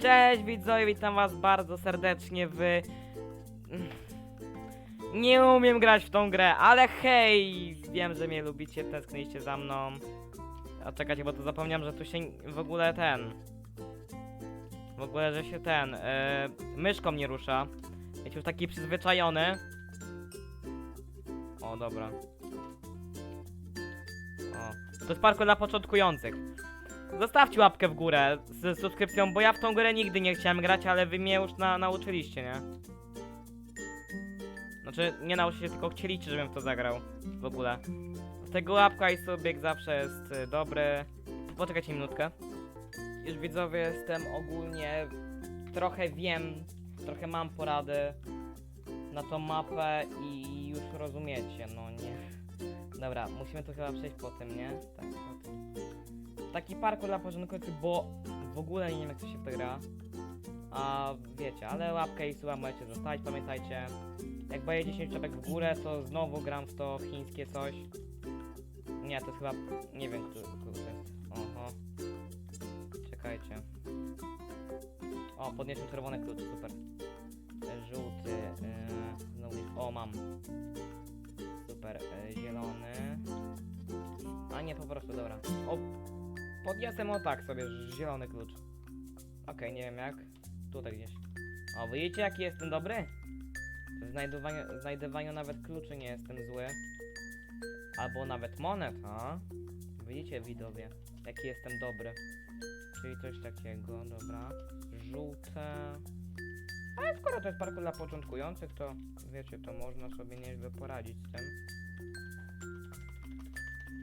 Cześć widzowie, witam was bardzo serdecznie w... Nie umiem grać w tą grę, ale hej! Wiem, że mnie lubicie, tęskniliście za mną. A czekajcie, bo to zapomniałem, że tu się w ogóle ten... W ogóle, że się ten... Yy, myszką nie rusza. Wiecie, już taki przyzwyczajony. O, dobra. O. To jest parkour dla początkujących. Zostawcie łapkę w górę z subskrypcją, bo ja w tą grę nigdy nie chciałem grać, ale wy mnie już na, nauczyliście, nie? Znaczy, nie nauczyliście, tylko chcieliście, żebym w to zagrał. W ogóle. Tego łapka i subiek zawsze jest y, dobry. Poczekajcie minutkę. Już widzowie, jestem ogólnie... Trochę wiem, trochę mam porady na tą mapę i już rozumiecie, no nie? Dobra, musimy tu chyba przejść po tym, nie? Tak, po tym. Taki parkour dla początkujących, bo w ogóle nie wiem jak to się w to gra. A wiecie, ale łapkę i suba możecie zostawić, pamiętajcie. Jak boję 10 czapek w górę, to znowu gram w to chińskie coś. Nie, to jest chyba... nie wiem, który, to jest. Oho. Czekajcie. O, podniosłem czerwony klucz, super. Żółty, yy. O, mam. Super, yy, zielony. A nie, po prostu, dobra. O, podniosłem o tak sobie, zielony klucz. Okej, nie wiem jak. Tutaj gdzieś. O, widzicie jaki jestem dobry? W znajdowaniu, znajdowaniu nawet kluczy nie jestem zły. Albo nawet monet, a? Widzicie widzowie, jaki jestem dobry. Czyli coś takiego, dobra. Żółte. Ale skoro to jest parkour dla początkujących, to wiecie, to można sobie nieźle poradzić z tym.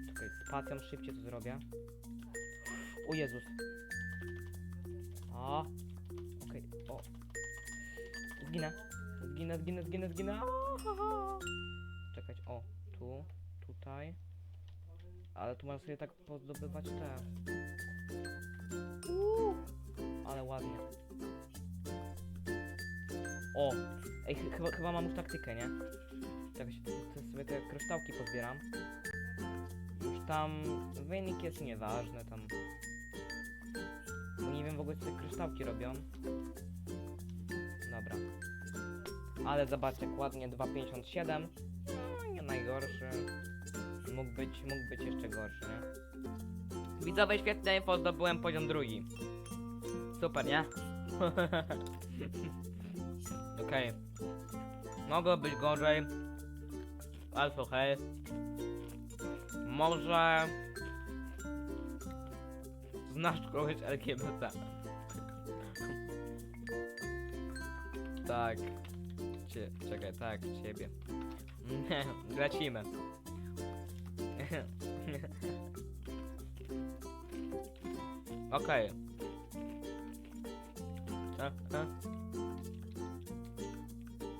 Czekaj, spacją szybciej to zrobię. O Jezus. A. Okej, o. Zginę. Zginę, zginę, zginę, zginę. Czekać, o. Tu, tutaj. Ale tu można sobie tak pozdobywać te. Uuu. Ale ładnie. O! Ej, ch chyba, chyba mam już taktykę, nie? To sobie te kryształki pozbieram. Już tam wynik jest nieważny, tam. Co te kryształki robią. Dobra. Ale zobaczcie, ładnie 2,57. No, nie najgorszy. Mógł być, mógł być jeszcze gorszy, nie? Widzowie, świetne info, zdobyłem poziom drugi. Super, nie? Okej. Mogło być gorzej. Ale słuchaj. Może... Znasz kogoś LGBT. Tak. Cie, czekaj, tak, ciebie. Lecimy. Okej. E, e.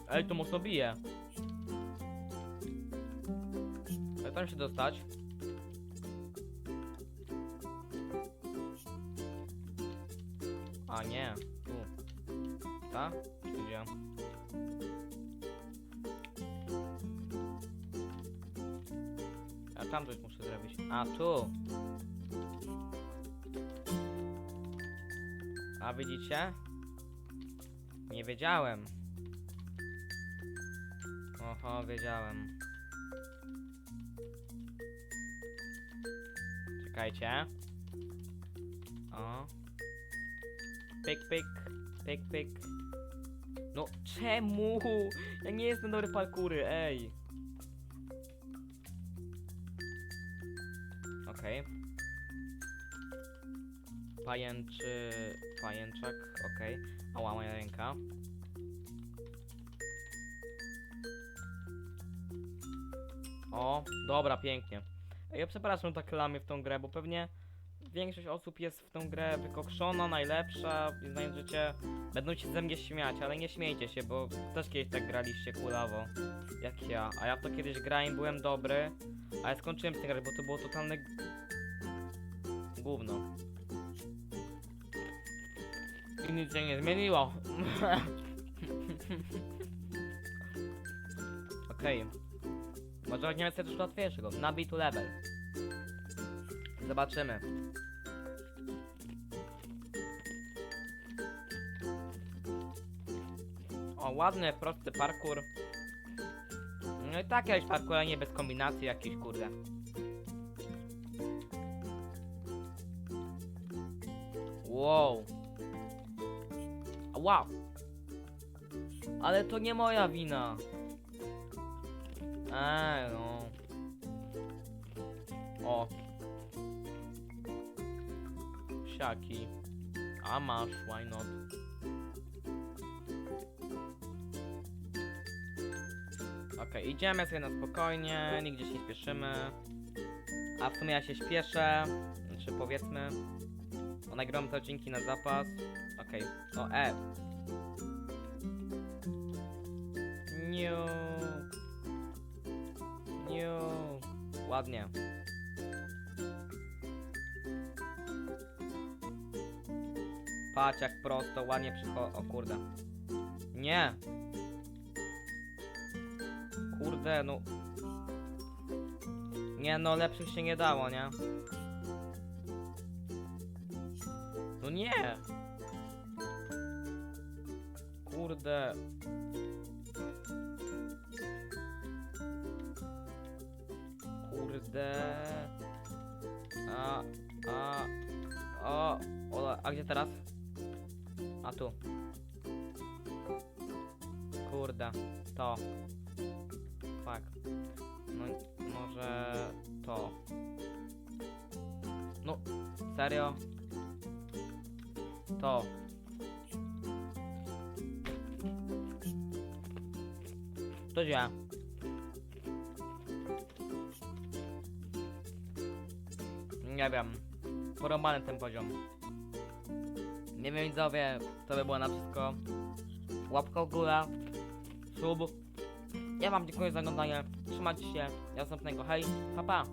Ej, to mocno bije. Jak tam się dostać? A nie, tu. Ta? Gdzie? A tam coś muszę zrobić. A tu. A widzicie? Nie wiedziałem. Oho, wiedziałem. Czekajcie. O. Pyk, pyk, pyk, pyk. No czemu? Ja nie jestem dobry parkury, ej. Okej. Pajęczy... Pajęczak, okej. Ała, moja ręka. O, dobra, pięknie. Ja przepraszam, tak lamię w tą grę, bo pewnie większość osób jest w tą grę wykokszona, najlepsza i znając życie będą się ze mnie śmiać, ale nie śmiejcie się, bo też kiedyś tak graliście kulawo, jak ja. A ja to kiedyś grałem, byłem dobry, ale skończyłem z tym grać, bo to było totalne gówno. I nic się nie zmieniło. Okej. Może weźmiemy sobie coś łatwiejszego. Nabij tu level. Zobaczymy. O, ładny, prosty parkour. No i tak jakieś parkour, ale nie bez kombinacji jakiejś, kurde. Wow. Wow. Ale to nie moja wina. Eee, no. O. Siaki. A masz, why not? Okej, idziemy sobie na spokojnie, nigdzie się nie spieszymy. A w sumie ja się śpieszę, znaczy powiedzmy. Bo nagrywam te odcinki na zapas. Okej, o E. Niu. Niu. Ładnie. Patrz jak prosto, ładnie przycho... O kurde. Nie. Kurde, no. Nie no, lepszych się nie dało, nie? No nie! Kurde. Kurde. A, a, o, o, a gdzie teraz? A tu. Kurde, to. Fuck. No, może to. No, serio? To. To źle. Nie wiem. Porąbany ten poziom. Nie wiem widzowie, to by było na wszystko. Łapka w górę. Sub. Ja wam dziękuję za oglądanie. Trzymajcie się. Do następnego. Hej, pa pa.